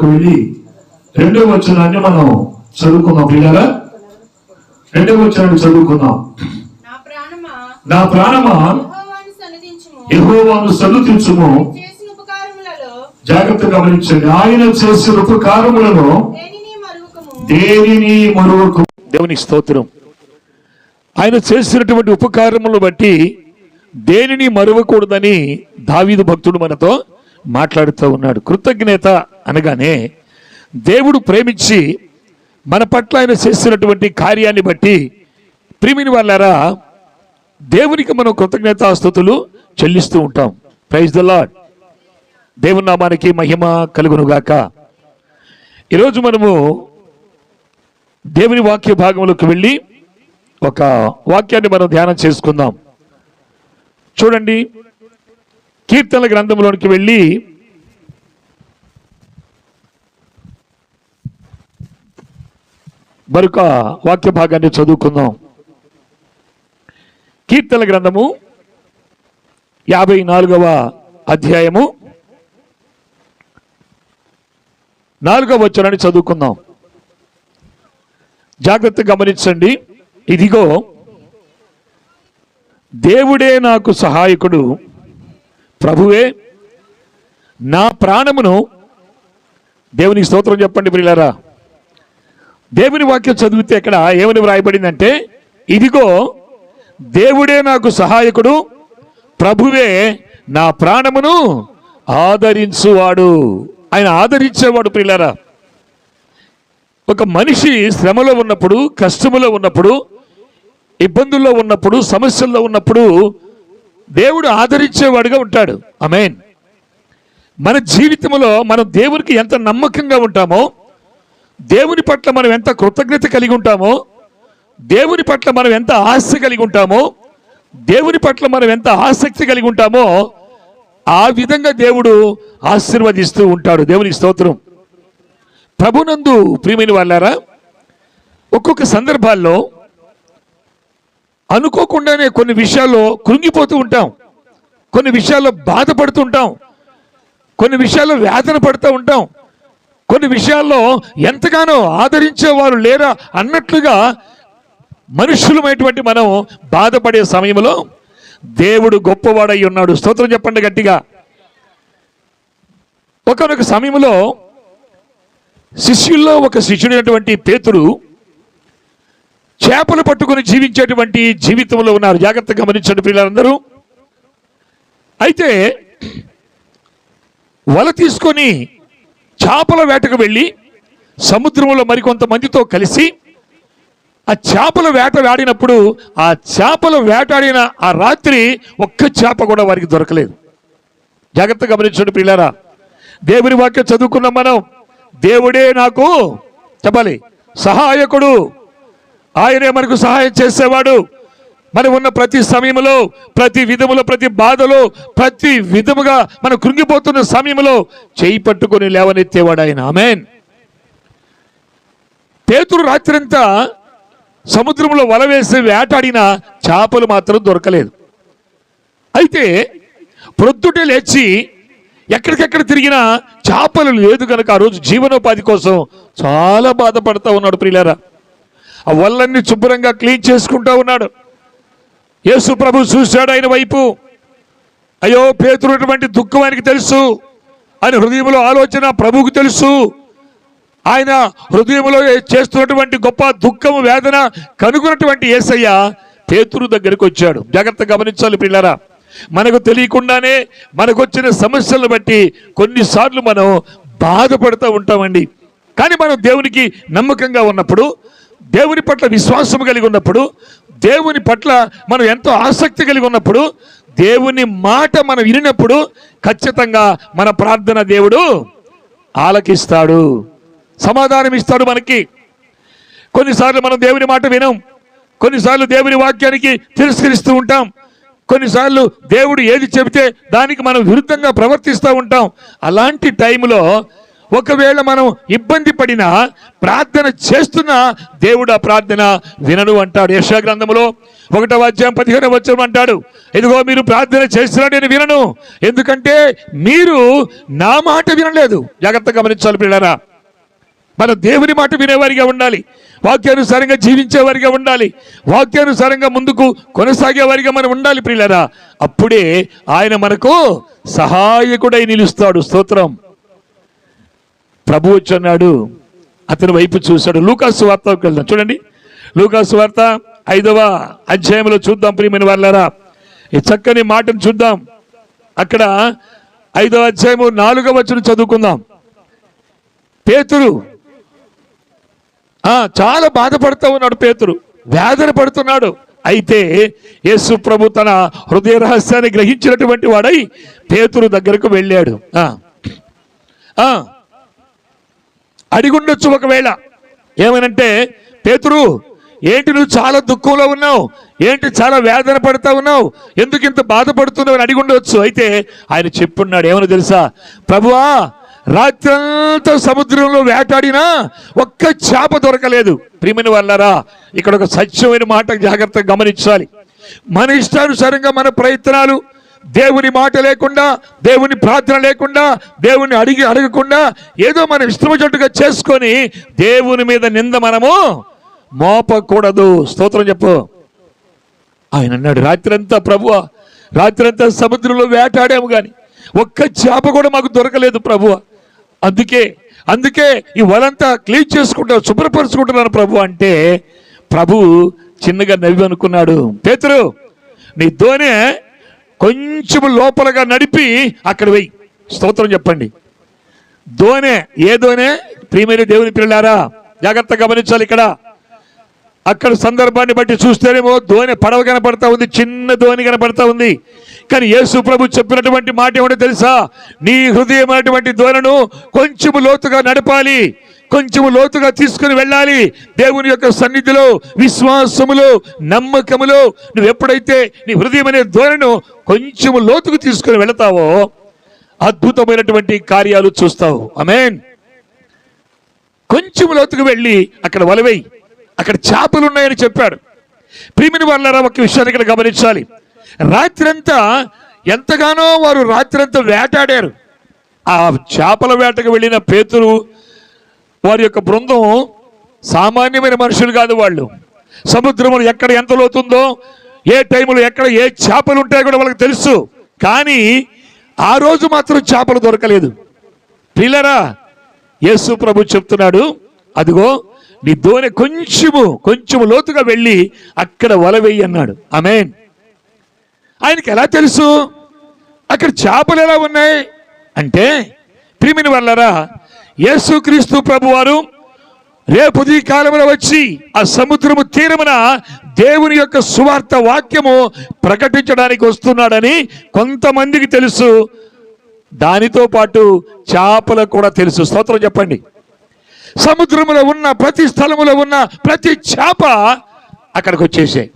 వెళ్ళి రెండవ వచనాన్ని మనం చదువుకుందాం పిల్లరా. రెండవ వచనాన్ని చదువుకుందాం. నా ప్రాణమా? నా ప్రాణమా? యెహోవాను ఉపకారములలో జాగ్రత్త గమనించండి. ఆయన చేసిన ఉపకారములను దేనిని మరొక దేవుని స్తోత్రం. ఆయన చేసినటువంటి ఉపకారములను బట్టి దేనిని మరువకూడదని దావీదు భక్తుడు మనతో మాట్లాడుతూ ఉన్నాడు. కృతజ్ఞత అనగానే దేవుడు ప్రేమించి మన పట్ల ఆయన చేసినటువంటి కార్యాన్ని బట్టి ప్రిమిని వాళ్ళారా దేవునికి మనం కృతజ్ఞతాస్థుతులు చెల్లిస్తూ ఉంటాం. ప్రైజ్ ద లాడ్ దేవుని నామానికి మహిమ కలుగునుగాక. ఈరోజు మనము దేవుని వాక్య భాగంలోకి వెళ్ళి ఒక వాక్యాన్ని మనం ధ్యానం చేసుకుందాం. చూడండి. కీర్తనల గ్రంథంలోనికి వెళ్ళి మరొక వాక్య భాగాన్ని చదువుకుందాం. కీర్తనల గ్రంథము యాభై నాలుగవ అధ్యాయము నాలుగవ వచనాన్ని చదువుకుందాం. జాగ్రత్త గమనించండి. ఇదిగో దేవుడే నాకు సహాయకుడు. ప్రభువే నా ప్రాణమును దేవునికి స్తోత్రం చెప్పండి ప్రియులారా. దేవుని వాక్యం చదివితే ఇక్కడ ఏమని వ్రాయబడిందంటే ఇదిగో దేవుడే నాకు సహాయకుడు ప్రభువే నా ప్రాణమును ఆదరించువాడు. ఆయన ఆదరించేవాడు ప్రియులారా. ఒక మనిషి శ్రమలో ఉన్నప్పుడు కష్టములో ఉన్నప్పుడు ఇబ్బందుల్లో ఉన్నప్పుడు సమస్యల్లో ఉన్నప్పుడు దేవుడు ఆదరించేవాడుగా ఉంటాడు. అమేన్ మన జీవితంలో మనం దేవునికి ఎంత నమ్మకంగా ఉంటామో దేవుని పట్ల మనం ఎంత కృతజ్ఞత కలిగి ఉంటామో దేవుని పట్ల మనం ఎంత ఆశ కలిగి ఉంటామో దేవుని పట్ల మనం ఎంత ఆసక్తి కలిగి ఉంటామో ఆ విధంగా దేవుడు ఆశీర్వదిస్తూ ఉంటాడు. దేవునికి స్తోత్రం. ప్రభునందు ప్రియమైన వాళ్ళారా ఒక్కొక్క సందర్భాల్లో అనుకోకుండానే కొన్ని విషయాల్లో కృంగిపోతూ ఉంటాం. కొన్ని విషయాల్లో బాధపడుతూ ఉంటాం. కొన్ని విషయాల్లో వేదన పడుతూ ఉంటాం. కొన్ని విషయాల్లో ఎంతగానో ఆదరించేవారు లేరా అన్నట్లుగా మనుషులమైనటువంటి మనం బాధపడే సమయంలో దేవుడు గొప్పవాడై ఉన్నాడు. స్తోత్రం చెప్పండి గట్టిగా. ఒకనొక సమయంలో శిష్యుల్లో ఒక శిష్యుడైనటువంటి పేతుడు చేపలు పట్టుకొని జీవించేటువంటి జీవితంలో ఉన్నారు. జాగ్రత్తగా గమనించండి పిల్లలందరూ అయితే వల తీసుకొని చేపల వేటకు వెళ్ళి సముద్రంలో మరికొంతమందితో కలిసి ఆ చేపల వేట ఆడినప్పుడు ఆ చేపల వేటాడిన ఆ రాత్రి ఒక్క చేప కూడా వారికి దొరకలేదు. జాగ్రత్తగా గమనించండి పిల్లారా దేవుని వాక్యం చదువుకున్నాం మనం. దేవుడే నాకు చెప్పాలి సహాయకుడు. ఆయనే మనకు సహాయం చేసేవాడు. మనం ఉన్న ప్రతి సమయంలో ప్రతి విధములో ప్రతి బాధలో ప్రతి విధముగా మనం కృంగిపోతున్న సమయంలో చేయి పట్టుకొని లేవనెత్తేవాడు ఆయన. ఆమెన్. పేతురు రాత్రంతా సముద్రంలో వల వేసి వేటాడిన చేపలు మాత్రం దొరకలేదు. అయితే ప్రొద్దుటే లేచి ఎక్కడికెక్కడ తిరిగినా చేపలు లేదు కనుక ఆ రోజు జీవనోపాధి కోసం చాలా బాధపడతా ఉన్నాడు ప్రియులారా. ఆ వల్లన్నీ శుభ్రంగా క్లీన్ చేసుకుంటూ ఉన్నాడు. యేసు ప్రభు చూశాడు ఆయన వైపు. అయ్యో పేతున్నటువంటి దుఃఖం ఆయనకి తెలుసు. ఆయన హృదయంలో ఆలోచన ప్రభువుకు తెలుసు. ఆయన హృదయంలో చేస్తున్నటువంటి గొప్ప దుఃఖము వేదన కనుగొన్నటువంటి ఏసయ్య పేతురు దగ్గరికి వచ్చాడు. జాగ్రత్త గమనించాలి పిల్లరా. మనకు తెలియకుండానే మనకు వచ్చిన సమస్యలను బట్టి కొన్నిసార్లు మనం బాధపడుతూ ఉంటామండి. కానీ మనం దేవునికి నమ్మకంగా ఉన్నప్పుడు దేవుని పట్ల విశ్వాసం కలిగి ఉన్నప్పుడు దేవుని పట్ల మనం ఎంతో ఆసక్తి కలిగి ఉన్నప్పుడు దేవుని మాట మనం వినినప్పుడు ఖచ్చితంగా మన ప్రార్థన దేవుడు ఆలకిస్తాడు. సమాధానం ఇస్తాడు మనకి. కొన్నిసార్లు మనం దేవుని మాట వినం. కొన్నిసార్లు దేవుని వాక్యానికి తిరస్కరిస్తూ ఉంటాం. కొన్నిసార్లు దేవుడు ఏది చెబితే దానికి మనం విరుద్ధంగా ప్రవర్తిస్తూ ఉంటాం. అలాంటి టైంలో ఒకవేళ మనం ఇబ్బంది పడినా ప్రార్థన చేస్తున్నా దేవుడు ఆ ప్రార్థన వినను అంటాడు. యశా గ్రంథములో ఒకటో అధ్యాయం పదిహేను వచ్చాం అంటాడు. ఇదిగో మీరు ప్రార్థన చేస్తున్నా నేను వినను. ఎందుకంటే మీరు నా మాట వినలేదు. జాగ్రత్తగా గమనించాలి పిల్లరా మనం దేవుని మాట వినేవారిగా ఉండాలి. వాక్యానుసారంగా జీవించేవారిగా ఉండాలి. వాక్యానుసారంగా ముందుకు కొనసాగేవారిగా మనం ఉండాలి ప్రియులరా అప్పుడే ఆయన మనకు సహాయకుడై నిలుస్తాడు. స్తోత్రం. ప్రభు వచ్చన్నాడు అతని వైపు చూశాడు. లూకాసు వార్తకు వెళ్దాం. చూడండి. లూకాసు వార్త ఐదవ అధ్యాయంలో చూద్దాం ప్రియమైన వాళ్ళారా ఈ చక్కని మాటను చూద్దాం. అక్కడ ఐదవ అధ్యాయము నాలుగవ వచ్చిన చదువుకుందాం. పేతురు ఆ చాలా బాధపడుతూ ఉన్నాడు పేతురు. వేదన పడుతున్నాడు. అయితే యేసు ప్రభు తన హృదయ రహస్యాన్ని గ్రహించినటువంటి వాడై పేతురు దగ్గరకు వెళ్ళాడు. ఆ, అడిగుండొచ్చు ఒకవేళ. ఏమనంటే పేతురు ఏంటి నువ్వు చాలా దుఃఖంలో ఉన్నావు? ఏంటి చాలా వేదన పడుతా ఉన్నావు? ఎందుకు ఇంత బాధపడుతున్నావు? అని అడిగుండవచ్చు అయితే ఆయన చెప్పున్నాడు ఏమని తెలుసా? ప్రభువా రాత్రంతా సముద్రంలో వేటాడినా ఒక్క చేప దొరకలేదు. ప్రిమిని వల్లరా ఇక్కడ ఒక సత్యమైన మాట జాగ్రత్తగా గమనించాలి. మన ఇష్టానుసారంగా మన ప్రయత్నాలు దేవుని మాట లేకుండా దేవుని ప్రార్థన లేకుండా దేవుని అడిగి అడగకుండా ఏదో మనం ఇష్టమొచ్చినట్టుగా చేసుకొని దేవుని మీద నింద మనము మోపకూడదు. స్తోత్రం చెప్పు. ఆయన అన్నాడు రాత్రంతా ప్రభువ రాత్రంతా సముద్రంలో వేటాడాము కానీ ఒక్క చేప కూడా మాకు దొరకలేదు ప్రభువ. అందుకే అందుకే ఈ వలంతా క్లీన్ చేసుకుంటా శుభ్రపరుచుకుంటున్నాను ప్రభు అంటే ప్రభు చిన్నగా నవ్వి అనుకున్నాడు. పేతురు నీ దోనె కొంచెం లోపలగా నడిపి అక్కడ వెయ్యి స్తోత్రం చెప్పండి. దోనె ఏ దోనె ప్రియమైన దేవుని పిల్లారా జాగ్రత్త గమనించాలి ఇక్కడ. అక్కడ సందర్భాన్ని బట్టి చూస్తేనేమో ధోని పడవ కనపడతా ఉంది చిన్న ధోని కనపడతా ఉంది. కానీ యేసు ప్రభు చెప్పినటువంటి మాట ఏమిటో తెలుసా? నీ హృదయమైనటువంటి ధోరణను కొంచెం లోతుగా నడపాలి. కొంచెం లోతుగా తీసుకుని వెళ్ళాలి. దేవుని యొక్క సన్నిధిలో విశ్వాసములో నమ్మకములో నువ్వు ఎప్పుడైతే నీ హృదయం అనే ధోరణను కొంచెం లోతుకు తీసుకుని వెళతావో అద్భుతమైనటువంటి కార్యాలు చూస్తావు. అమేన్ కొంచెం లోతుకు వెళ్ళి అక్కడ వలవై అక్కడ చేపలు ఉన్నాయని చెప్పాడు. ప్రిమిని వాళ్ళారా ఒక విషయాన్ని ఇక్కడ గమనించాలి. రాత్రంతా ఎంతగానో వారు రాత్రంతా వేటాడారు. ఆ చేపల వేటకు వెళ్ళిన పేతురు వారి యొక్క బృందం సామాన్యమైన మనుషులు కాదు వాళ్ళు. సముద్రములు ఎక్కడ ఎంత లోతుందో ఏ టైంలో ఎక్కడ ఏ చేపలు ఉంటాయో కూడా వాళ్ళకి తెలుసు. కానీ ఆ రోజు మాత్రం చేపలు దొరకలేదు. పిల్లరా యేసు ప్రభు చెప్తున్నాడు అదిగో నీ దోని కొంచెము కొంచెము లోతుగా వెళ్ళి అక్కడ వల వెయ్యి అన్నాడు. ఆమెన్. ఆయనకి ఎలా తెలుసు? అక్కడ చేపలు ఎలా ఉన్నాయి? అంటే ప్రిమిని వల్లరా యేసుక్రీస్తు ప్రభు వారు రేపు కాలంలో వచ్చి ఆ సముద్రము తీరమున దేవుని యొక్క సువార్త వాక్యము ప్రకటించడానికి వస్తున్నాడని కొంతమందికి తెలుసు. దానితో పాటు చేపలకు కూడా తెలుసు. స్తోత్రం చెప్పండి. సముద్రములో ఉన్న ప్రతి స్థలములో ఉన్న ప్రతి చేప అక్కడికి వచ్చేసాయి.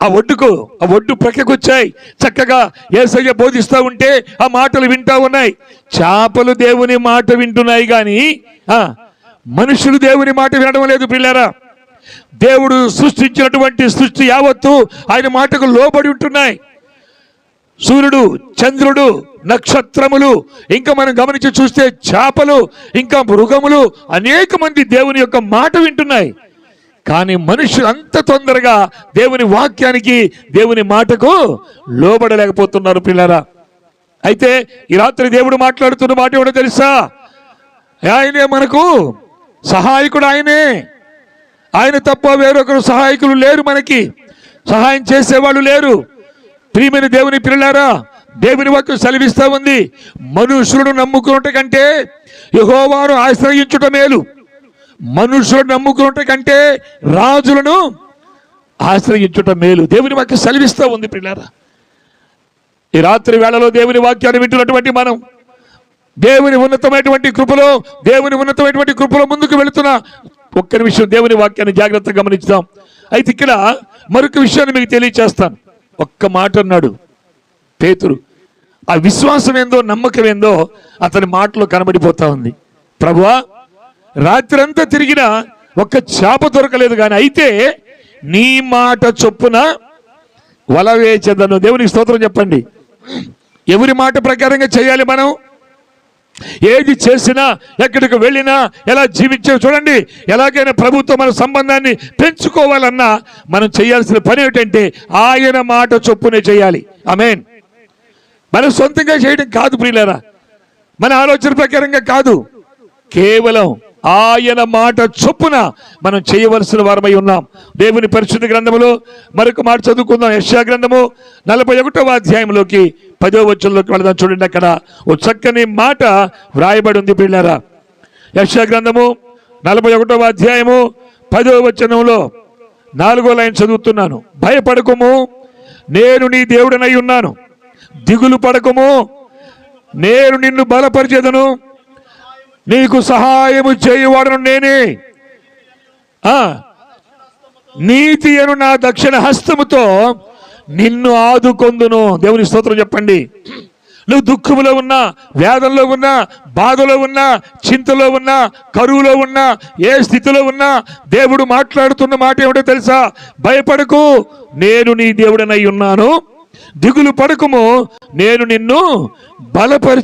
ఆ ఒడ్డుకు ఆ ఒడ్డు ప్రక్కకు వచ్చాయి చక్కగా ఏసయ్య బోధిస్తూ ఉంటే ఆ మాటలు వింటా ఉన్నాయి. చేపలు దేవుని మాట వింటున్నాయి కానీ ఆ, మనుషులు దేవుని మాట వినడం లేదు పిల్లరా. దేవుడు సృష్టించినటువంటి సృష్టి యావత్తు ఆయన మాటకు లోబడి ఉంటున్నాయి. సూర్యుడు చంద్రుడు నక్షత్రములు ఇంకా మనం గమనించి చూస్తే చేపలు ఇంకా మృగములు అనేక మంది దేవుని యొక్క మాట వింటున్నాయి. కానీ మనుషులు అంత తొందరగా దేవుని వాక్యానికి దేవుని మాటకు లోబడలేకపోతున్నారు పిల్లరా. అయితే ఈ రాత్రి దేవుడు మాట్లాడుతున్న మాట ఏమిటో తెలుసా? ఆయనే మనకు సహాయకుడు ఆయనే. ఆయన తప్ప వేరొకరు సహాయకులు లేరు మనకి. సహాయం చేసేవాళ్ళు లేరు. ప్రియమైన దేవుని పిల్లలారా దేవుని వాక్యం సెలవిస్తా ఉంది. మనుషులను నమ్ముకున్నట కంటే యహోవాను ఆశ్రయించుట మేలు. మనుషులను నమ్ముకున్నట కంటే రాజులను ఆశ్రయించుట మేలు. దేవుని వాక్యం సెలవిస్తూ ఉంది పిల్లారా ఈ రాత్రి వేళలో దేవుని వాక్యాన్ని వింటున్నటువంటి మనం దేవుని ఉన్నతమైనటువంటి కృపలో దేవుని ఉన్నతమైనటువంటి కృపలో ముందుకు వెళుతున్న ఒక్క నిమిషం దేవుని వాక్యాన్ని జాగ్రత్తగా గమనించుదాం. అయితే ఇక్కడ మరొక విషయాన్ని మీకు తెలియచేస్తాను. ఒక్క మాట అన్నాడు పేతురు. ఆ విశ్వాసం ఏందో నమ్మకం ఏందో అతని మాటలో కనబడిపోతా ఉంది. ప్రభువా రాత్రంతా తిరిగినా ఒక్క చేప దొరకలేదు కానీ అయితే నీ మాట చొప్పున వల వేచెదను. దేవునికి స్తోత్రం చెప్పండి. ఎవరి మాట ప్రకారంగా చేయాలి మనం? ఏది చేసినా ఎక్కడికి వెళ్ళినా ఎలా జీవించే చూడండి. ఎలాగైనా ప్రభుత్వం మన సంబంధాన్ని పెంచుకోవాలన్నా మనం చేయాల్సిన పని ఏంటంటే ఆయన మాట చొప్పునే చేయాలి. ఆమేన్. మనం సొంతంగా చేయడం కాదు ప్రియులరా. మన ఆలోచన ప్రకారంగా కాదు. కేవలం ఆయన మాట చొప్పున మనం చేయవలసిన వారమై ఉన్నాం. దేవుని పరిశుద్ధ గ్రంథములో మరొక మాట చదువుకుందాం. యశా గ్రంథము నలభై ఒకటవ అధ్యాయంలోకి పదో వచ్చంలోకి వెళదాం. చూడండి అక్కడ ఓ చక్కని మాట వ్రాయబడి ఉంది పిల్లారా. యశా గ్రంథము నలభై ఒకటవ అధ్యాయము పదో వచనంలో నాలుగో లైన్ చదువుతున్నాను. భయపడకము నేను నీ దేవుడనై ఉన్నాను. దిగులు పడకము నేను నిన్ను బలపరిచేదను. నీకు సహాయము చేయువాడను నేనే. ఆ? నీతి అను నా దక్షిణ హస్తముతో నిన్ను ఆదుకొందును. దేవుని స్తోత్రం చెప్పండి. నువ్వు దుఃఖములో ఉన్నా వేదంలో ఉన్నా బాధలో ఉన్నా చింతలో ఉన్నా కరువులో ఉన్నా ఏ స్థితిలో ఉన్నా దేవుడు మాట్లాడుతున్న మాట ఏమిటో తెలుసా? భయపడకు నేను నీ దేవుడనై ఉన్నాను. దిగులు పడకము నేను నిన్ను బలపరిచి